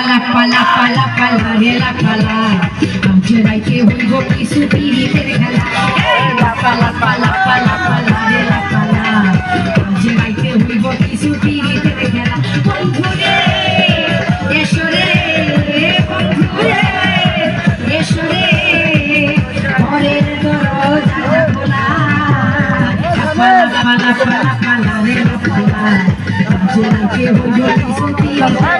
পালা পালা পালা পালা হেলা পালা আজকে রাইতে হইব কিছু পিড়িতের খেলা। পালা পালা পালা পালা হেলা পালা আজকে রাইতে হইব কিছু পিড়িতের খেলা। বন্ধু রে, এসো রে, বন্ধু রে, এসো রে। ঘরের দরজা খোলা। পালা পালা পালা পালা হেলা পালা আজকে রাইতে হইব কিছু পিড়িতের খেলা।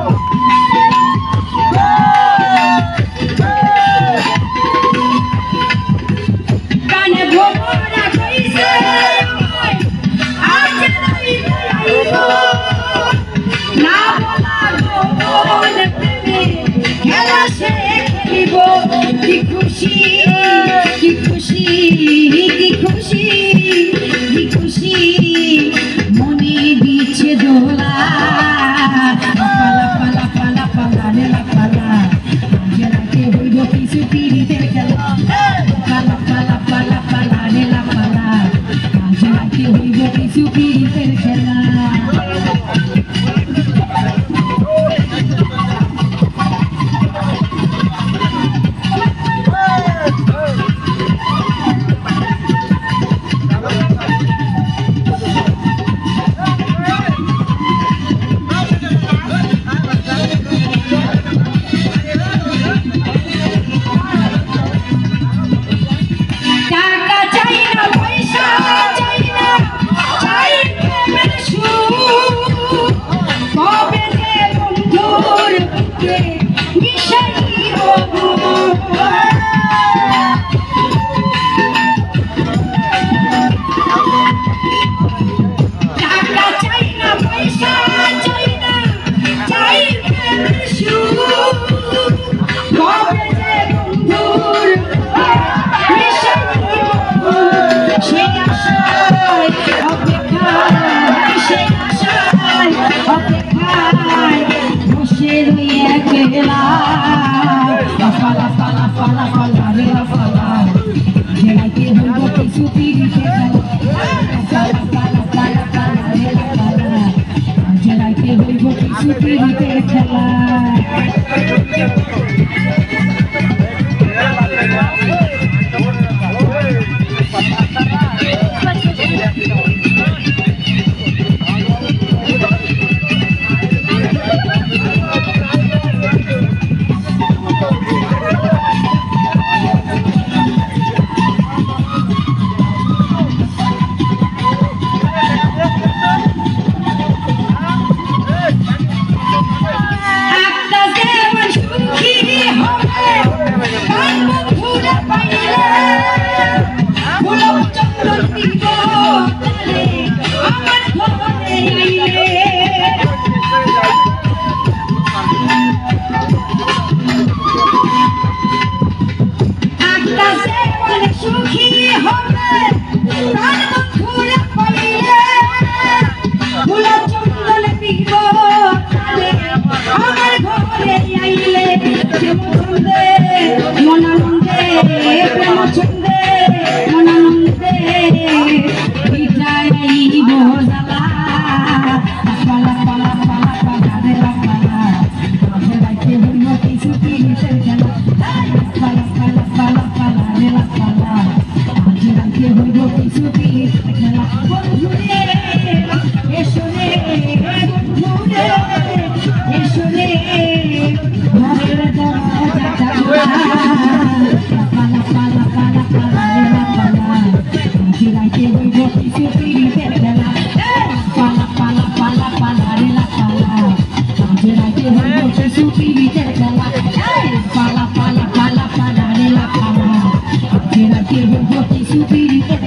to be in Kerala. Happy Birthday, Llevar tiempo en y subir y